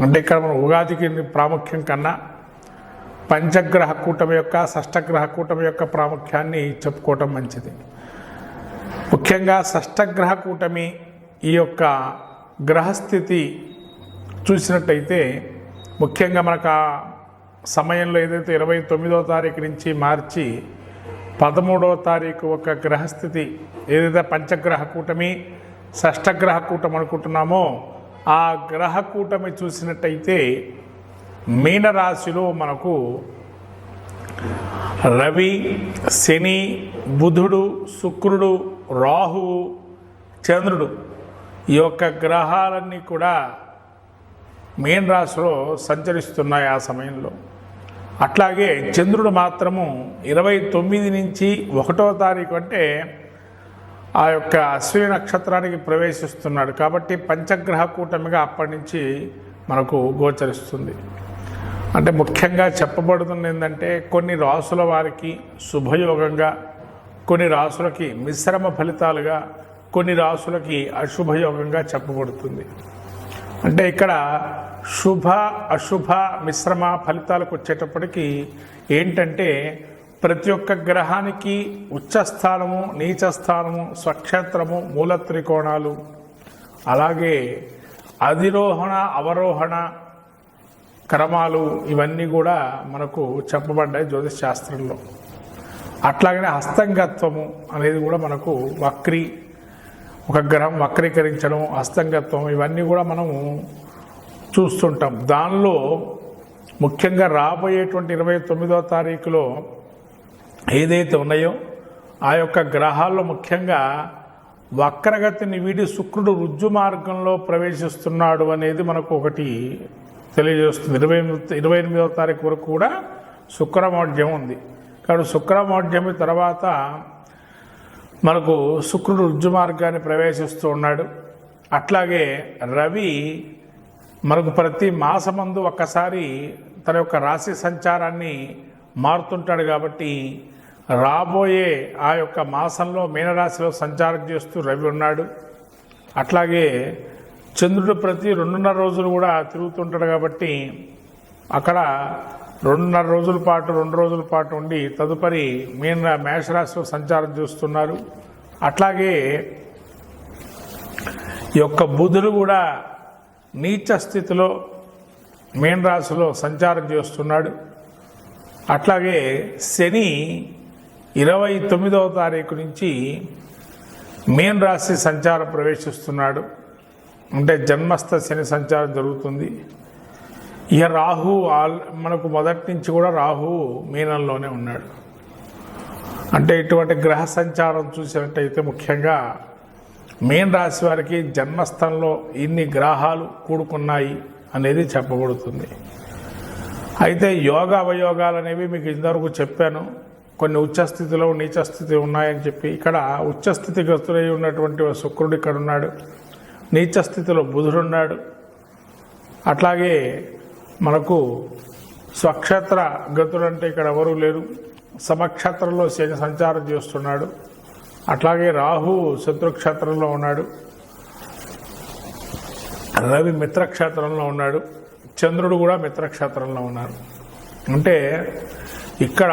అంటే ఇక్కడ మనం ఉగాదికి ప్రాముఖ్యం కన్నా పంచగ్రహ కూటమి యొక్క షష్టగ్రహ కూటమి యొక్క ప్రాముఖ్యాన్ని చెప్పుకోవటం మంచిది. ముఖ్యంగా షష్టగ్రహ కూటమి ఈ యొక్క గ్రహస్థితి చూసినట్టయితే ముఖ్యంగా మనకు ఆ సమయంలో ఏదైతే ఇరవై తొమ్మిదో తారీఖు నుంచి మార్చి పదమూడవ తారీఖు ఒక గ్రహస్థితి ఏదైతే పంచగ్రహ కూటమి షష్టగ్రహ కూటమి అనుకుంటున్నామో ఆ గ్రహ కూటమి చూసినట్టయితే మీనరాశిలో మనకు రవి శని బుధుడు శుక్రుడు రాహువు చంద్రుడు ఈ యొక్క గ్రహాలన్నీ కూడా మీన రాశిలో సంచరిస్తున్నాయి ఆ సమయంలో. అట్లాగే చంద్రుడు మాత్రము ఇరవై తొమ్మిది నుంచి ఒకటో తారీఖు అంటే ఆ యొక్క అశ్విని నక్షత్రానికి ప్రవేశిస్తున్నాడు కాబట్టి పంచగ్రహ కూటమిగా అప్పటి నుంచి మనకు గోచరిస్తుంది. అంటే ముఖ్యంగా చెప్పబడుతుంది ఏంటంటే కొన్ని రాసుల వారికి శుభయోగంగా కొన్ని రాసులకి మిశ్రమ ఫలితాలుగా కొన్ని రాసులకి అశుభయోగంగా చెప్పబడుతుంది. అంటే ఇక్కడ శుభ అశుభ మిశ్రమ ఫలితాలకు వచ్చేటప్పటికి ఏంటంటే ప్రతి ఒక్క గ్రహానికి ఉచ్చస్థానము నీచస్థానము స్వక్షేత్రము మూల త్రికోణాలు అలాగే అధిరోహణ అవరోహణ క్రమాలు ఇవన్నీ కూడా మనకు చెప్పబడ్డాయి జ్యోతిష్ శాస్త్రంలో. అట్లాగనే హస్తంగత్వము అనేది కూడా మనకు వక్రీ ఒక గ్రహం వక్రీకరించడం హస్తంగత్వం ఇవన్నీ కూడా మనము చూస్తుంటాం. దానిలో ముఖ్యంగా రాబోయేటువంటి ఇరవై తొమ్మిదవ తారీఖులో ఏదైతే ఉన్నాయో ఆ యొక్క గ్రహాల్లో ముఖ్యంగా వక్రగతిని వీడి శుక్రుడు రుజ్జు మార్గంలో ప్రవేశిస్తున్నాడు అనేది మనకు ఒకటి తెలియజేస్తుంది. ఇరవై ఎనిమిది ఇరవై ఎనిమిదవ తారీఖు వరకు కూడా శుక్రమౌఢ్యం ఉంది. కాబట్టి శుక్రమౌఢ్యమి తర్వాత మనకు శుక్రుడు రుజ్జు మార్గాన్ని ప్రవేశిస్తూ ఉన్నాడు. అట్లాగే రవి మనకు ప్రతి మాసమందు ఒక్కసారి తన యొక్క రాశి సంచారాన్ని మారుతుంటాడు కాబట్టి రాబోయే ఆ యొక్క మాసంలో మీనరాశిలో సంచారం చేస్తూ రవి ఉన్నాడు. అట్లాగే చంద్రుడు ప్రతి రెండున్నర రోజులు కూడా తిరుగుతుంటాడు కాబట్టి అక్కడ రెండున్నర రోజుల పాటు రెండు రోజుల పాటు ఉండి తదుపరి మీన మేషరాశిలో సంచారం చేస్తున్నారు. అట్లాగే ఈ యొక్క బుధుడు కూడా నీచ స్థితిలో మీన రాశిలో సంచారం చేస్తున్నాడు. అట్లాగే శని ఇరవై తొమ్మిదవ తారీఖు నుంచి మీన రాశి సంచారం ప్రవేశిస్తున్నాడు. అంటే జన్మస్థ శని సంచారం జరుగుతుంది. ఇక రాహు ఆల్ మనకు మొదటి నుంచి కూడా రాహు మీనంలోనే ఉన్నాడు. అంటే ఇటువంటి గ్రహ సంచారం చూసినట్టయితే ముఖ్యంగా మీన రాశి వారికి జన్మస్థంలో ఇన్ని గ్రహాలు కూడుకున్నాయి అనేది చెప్పబడుతుంది. అయితే యోగ అవయోగాలు అనేవి మీకు ఇంతవరకు చెప్పాను. కొన్ని ఉచ్చస్థితిలో నీచస్థితి ఉన్నాయని చెప్పి ఇక్కడ ఉచ్చస్థితి గతులై ఉన్నటువంటి శుక్రుడు ఇక్కడ ఉన్నాడు. నీచస్థితిలో బుధుడున్నాడు అట్లాగే మనకు స్వక్షేత్ర గతుడు అంటే ఇక్కడ ఎవరూ లేరు. సమక్షేత్రంలో శని సంచారం చేస్తున్నాడు. అట్లాగే రాహు శత్రుక్షేత్రంలో ఉన్నాడు. రవి మిత్రక్షేత్రంలో ఉన్నాడు. చంద్రుడు కూడా మిత్రక్షేత్రంలో ఉన్నారు అంటే ఇక్కడ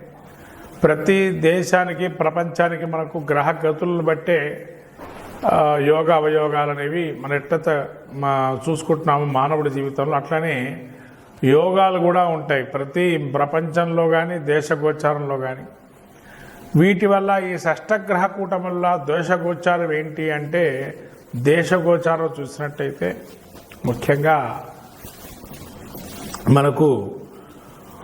ప్రతి దేశానికి ప్రపంచానికి మనకు గ్రహ గతులను బట్టే యోగ అవయోగాలు అనేవి మన ఎట్ట మా చూసుకుంటున్నాము మానవుడి జీవితంలో. అట్లనే యోగాలు కూడా ఉంటాయి. ప్రతి ప్రపంచంలో కానీ దేశగోచారంలో కానీ వీటి వల్ల ఈ షష్టగ్రహ కూటం వల్ల దోషగోచారం ఏంటి అంటే దేశగోచారం చూసినట్టయితే ముఖ్యంగా మనకు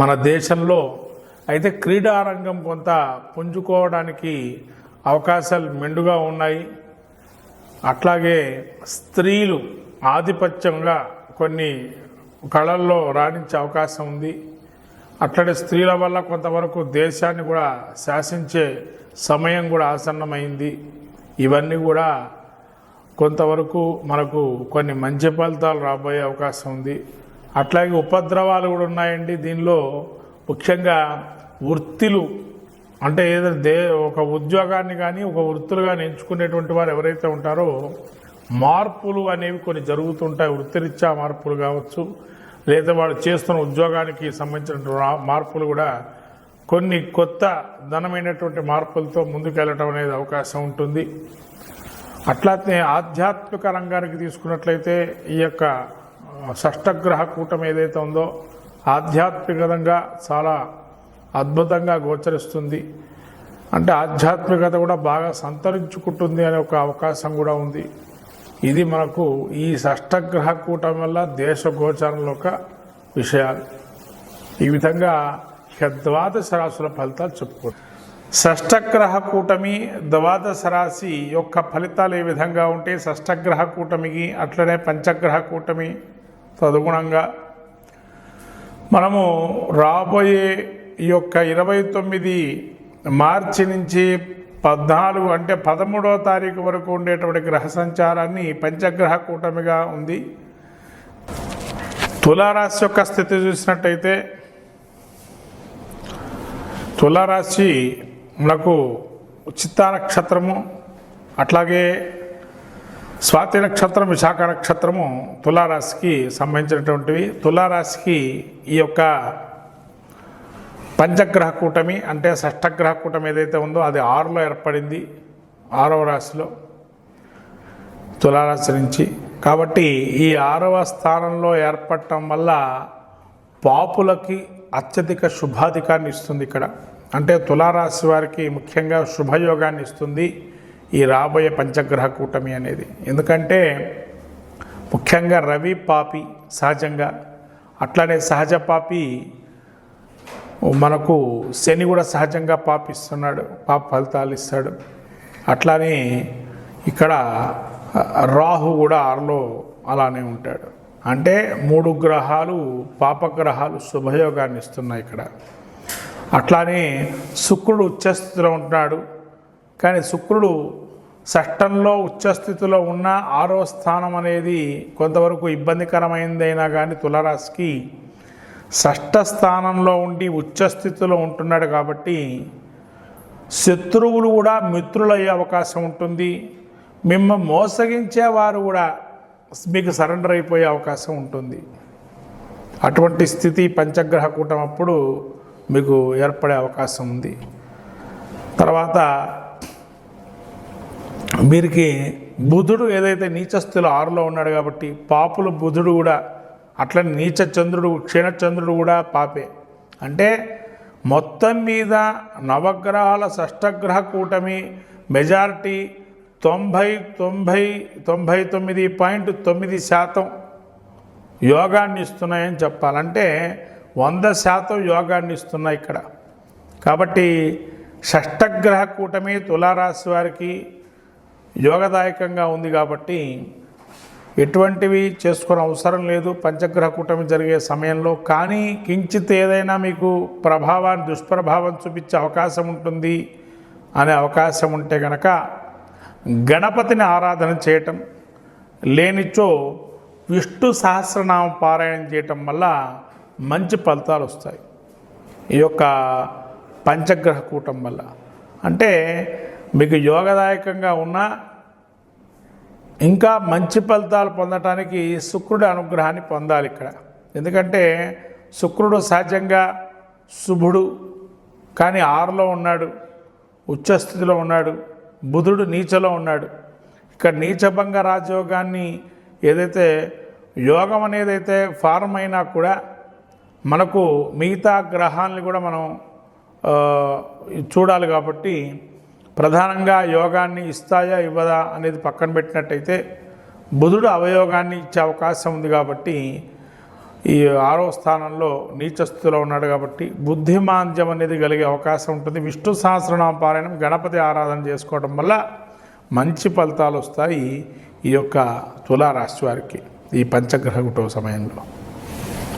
మన దేశంలో అయితే క్రీడారంగం కొంత పుంజుకోవడానికి అవకాశాలు మెండుగా ఉన్నాయి. అట్లాగే స్త్రీలు ఆధిపత్యంగా కొన్ని కళల్లో రాణించే అవకాశం ఉంది. అట్లనే స్త్రీల వల్ల కొంతవరకు దేశాన్ని కూడా శాసించే సమయం కూడా ఆసన్నమైంది. ఇవన్నీ కూడా కొంతవరకు మనకు కొన్ని మంచి ఫలితాలు రాబోయే అవకాశం ఉంది. అట్లాగే ఉపద్రవాలు కూడా ఉన్నాయండి. దీనిలో ముఖ్యంగా వృత్తిలు అంటే ఏదైనా దే ఒక ఉద్యోగాన్ని కానీ ఒక వృత్తులు కానీ ఎంచుకునేటువంటి వారు ఎవరైతే ఉంటారో మార్పులు అనేవి కొన్ని జరుగుతుంటాయి. వృత్తిరీత్యా మార్పులు కావచ్చు లేదా వాడు చేస్తున్న ఉద్యోగానికి సంబంధించిన మార్పులు కూడా కొన్ని కొత్త ధనమైనటువంటి మార్పులతో ముందుకెళ్ళటం అనేది అవకాశం ఉంటుంది. అట్లానే ఆధ్యాత్మిక రంగానికి తీసుకున్నట్లయితే ఈ యొక్క షష్టగ్రహ కూటమి ఏదైతే ఉందో ఆధ్యాత్మికంగా చాలా అద్భుతంగా గోచరిస్తుంది. అంటే ఆధ్యాత్మికత కూడా బాగా సంతరించుకుంటుంది అనే ఒక అవకాశం కూడా ఉంది. ఇది మనకు ఈ షష్టగ్రహ కూటం వల్ల దేశ గోచారంలో ఒక విషయాలు. ఈ విధంగా ఇక ద్వాదశ రాశుల ఫలితాలు చెప్పుకోండి షష్టగ్రహ కూటమి ద్వాదశ రాశి యొక్క ఫలితాలు ఏ విధంగా ఉంటే షష్టగ్రహ కూటమికి అట్లనే పంచగ్రహ కూటమి తదుగుణంగా మనము రాబోయే ఈ యొక్క ఇరవై తొమ్మిది మార్చి నుంచి పద్నాలుగు అంటే పదమూడవ తారీఖు వరకు ఉండేటువంటి గ్రహ సంచారాన్ని పంచగ్రహ కూటమిగా ఉంది. తులారాశి యొక్క స్థితి చూసినట్టయితే తులారాశి మనకు చిత్తా నక్షత్రము అట్లాగే స్వాతి నక్షత్రం విశాఖ నక్షత్రము తులారాశికి సంబంధించినటువంటివి. తులారాశికి ఈ యొక్క పంచగ్రహ కూటమి అంటే షష్టగ్రహ కూటమి ఏదైతే ఉందో అది ఆరులో ఏర్పడింది ఆరవ రాశిలో తులారాశి నుంచి. కాబట్టి ఈ ఆరవ స్థానంలో ఏర్పడటం వల్ల పాపులకి అత్యధిక శుభాధికాన్ని ఇస్తుంది ఇక్కడ. అంటే తులారాశి వారికి ముఖ్యంగా శుభయోగాన్ని ఇస్తుంది. ఈ రాబోయే పంచగ్రహ కూటమి అనేది. ఎందుకంటే ముఖ్యంగా రవి పాపి సహజంగా అట్లానే సహజ పాపి మనకు శని కూడా సహజంగా పాపిస్తున్నాడు పాప ఫలితాలు ఇస్తాడు. అట్లానే ఇక్కడ రాహు కూడా ఆరులో అలానే ఉంటాడు. అంటే మూడు గ్రహాలు పాపగ్రహాలు శుభయోగాన్ని ఇస్తున్నాయి ఇక్కడ. అట్లానే శుక్రుడు ఉచ్చస్థితిలో ఉంటున్నాడు కానీ శుక్రుడు షష్టంలో ఉచ్చస్థితిలో ఉన్న ఆరో స్థానం అనేది కొంతవరకు ఇబ్బందికరమైందైనా కానీ తులరాశికి షష్ఠ స్థానంలో ఉండి ఉచ్చస్థితిలో ఉంటున్నాడు కాబట్టి శత్రువులు కూడా మిత్రులయ్యే అవకాశం ఉంటుంది. మిమ్మల్ని మోసగించే వారు కూడా మీకు సరెండర్ అయిపోయే అవకాశం ఉంటుంది. అటువంటి స్థితి పంచగ్రహ కూటం అప్పుడు మీకు ఏర్పడే అవకాశం ఉంది. తర్వాత వీరికి బుధుడు ఏదైతే నీచస్థితిలో ఆరులో ఉన్నాడు కాబట్టి పాపులు బుధుడు కూడా అట్లనే నీచ చంద్రుడు క్షీణచంద్రుడు కూడా పాపే. అంటే మొత్తం మీద నవగ్రహాల షష్టగ్రహ కూటమి మెజారిటీ తొంభై తొంభై తొంభై తొమ్మిది పాయింట్ తొమ్మిది శాతం యోగాన్ని ఇస్తున్నాయని చెప్పాలంటే వంద శాతం యోగాన్ని ఇస్తున్నాయి ఇక్కడ. కాబట్టి షష్టగ్రహ కూటమి తులారాశి వారికి యోగదాయకంగా ఉంది కాబట్టి ఎటువంటివి చేసుకునే అవసరం లేదు. పంచగ్రహ కూటమి జరిగే సమయంలో కానీ కించిత్ ఏదైనా మీకు ప్రభావాన్ని దుష్ప్రభావం చూపించే అవకాశం ఉంటుంది. అనే అవకాశం ఉంటే గనక గణపతిని ఆరాధన చేయటం లేనిచో విష్ణు సహస్రనామ పారాయణం చేయటం వల్ల మంచి ఫలితాలు వస్తాయి. ఈ యొక్క పంచగ్రహ కూటం వల్ల. అంటే మీకు యోగదాయకంగా ఉన్న ఇంకా మంచి ఫలితాలు పొందటానికి శుక్రుడి అనుగ్రహాన్ని పొందాలి ఇక్కడ. ఎందుకంటే శుక్రుడు సహజంగా శుభుడు కానీ ఆరులో ఉన్నాడు ఉచ్చస్థితిలో ఉన్నాడు బుధుడు నీచలో ఉన్నాడు. ఇక్కడ నీచభంగ రాజయోగాన్ని ఏదైతే యోగం అనేది అయితే ఫారం అయినా కూడా మనకు మిగతా గ్రహాలని కూడా మనం చూడాలి కాబట్టి ప్రధానంగా యోగాన్ని ఇస్తాయా ఇవ్వదా అనేది పక్కన పెట్టినట్టయితే బుధుడు అవయోగాన్ని ఇచ్చే అవకాశం ఉంది కాబట్టి ఈ ఆరో స్థానంలో నీచస్థులో ఉన్నాడు కాబట్టి బుద్ధిమాంద్యం అనేది కలిగే అవకాశం ఉంటుంది. విష్ణు సహస్రనామ పారాయణం గణపతి ఆరాధన చేసుకోవడం వల్ల మంచి ఫలితాలు వస్తాయి ఈ యొక్క తులారాశి వారికి ఈ పంచగ్రహ కుటుంబ సమయంలో.